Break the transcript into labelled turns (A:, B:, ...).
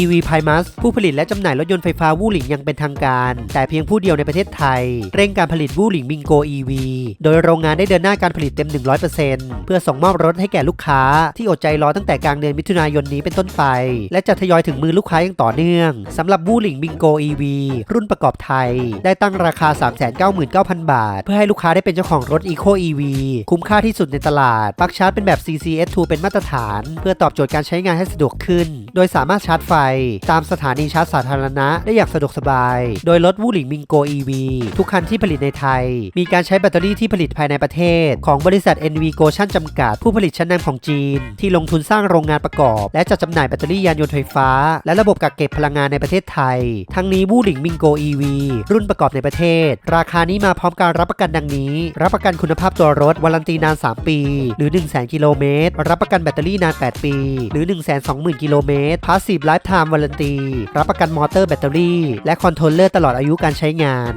A: EV p i m u s ผู้ผลิตและจำหน่ายรถยนต์ไฟฟ้าวูหลิงยังเป็นทางการ แต่เพียงผู้เดียวในประเทศไทย เร่งการผลิตวูหลิงบิงโก EV โดยโรงงานได้เดินหน้าการผลิตเต็ม 100%เพื่อส่งมอบรถให้แก่ลูกค้า ที่อดใจรอตั้งแต่กลางเดือนมิถุนายนนี้เป็นต้นไป และจะทยอยถึงมือลูกค้าอย่างต่อเนื่องสำหรับวูหลิงบิงโก EV รุ่นประกอบไทย ได้ตั้งราคา 399,000 บาท เพื่อให้ลูกค้าได้เป็นเจ้าของรถ Eco EV คุ้มค่าที่สุดในตลาดปลั๊กชาร์จเป็นแบบ CCS2 เป็นมาตรฐาน เพื่อตอบโจทย์การใช้งานให้สะดวกขึ้น โดยสามารถชาร์จไฟตามสถานีชาร์จสาธารณะได้อย่างสะดวกสบาย โดยรถวูหลิงมิงโก EV ทุกคันที่ผลิตในไทย มีการใช้แบตเตอรี่ที่ผลิตภายในประเทศ ของบริษัท NV g o t i o n จำกัด ผู้ผลิตชั้นนำของจีน ที่ลงทุนสร้างโรงงานประกอบ และจัดจำหน่ายแบตเตอรี่ยานยนต์ไฟฟ้า และระบบกักเก็บพลังงานในประเทศไทย ทั้งนี้วูหลิงมิงโก EV รุ่นประกอบในประเทศ ราคานี้มาพร้อมการรับประกันดังนี้ รับประกันคุณภาพตัวรถวารันตีนาน 3 ปี หรือ 1 0 0 0 0 0กิโลเมตรรับประกันแบตเตอรี่นาน 8 ปี หรือ 1 2 0 0 0 0กิโลเมตรพาสซีฟไลฟ์ไทม์วารันตีรับประกันมอเตอร์แบตเตอรี่ และคอนโทรลเลอร์ตลอดอายุการใช้งาน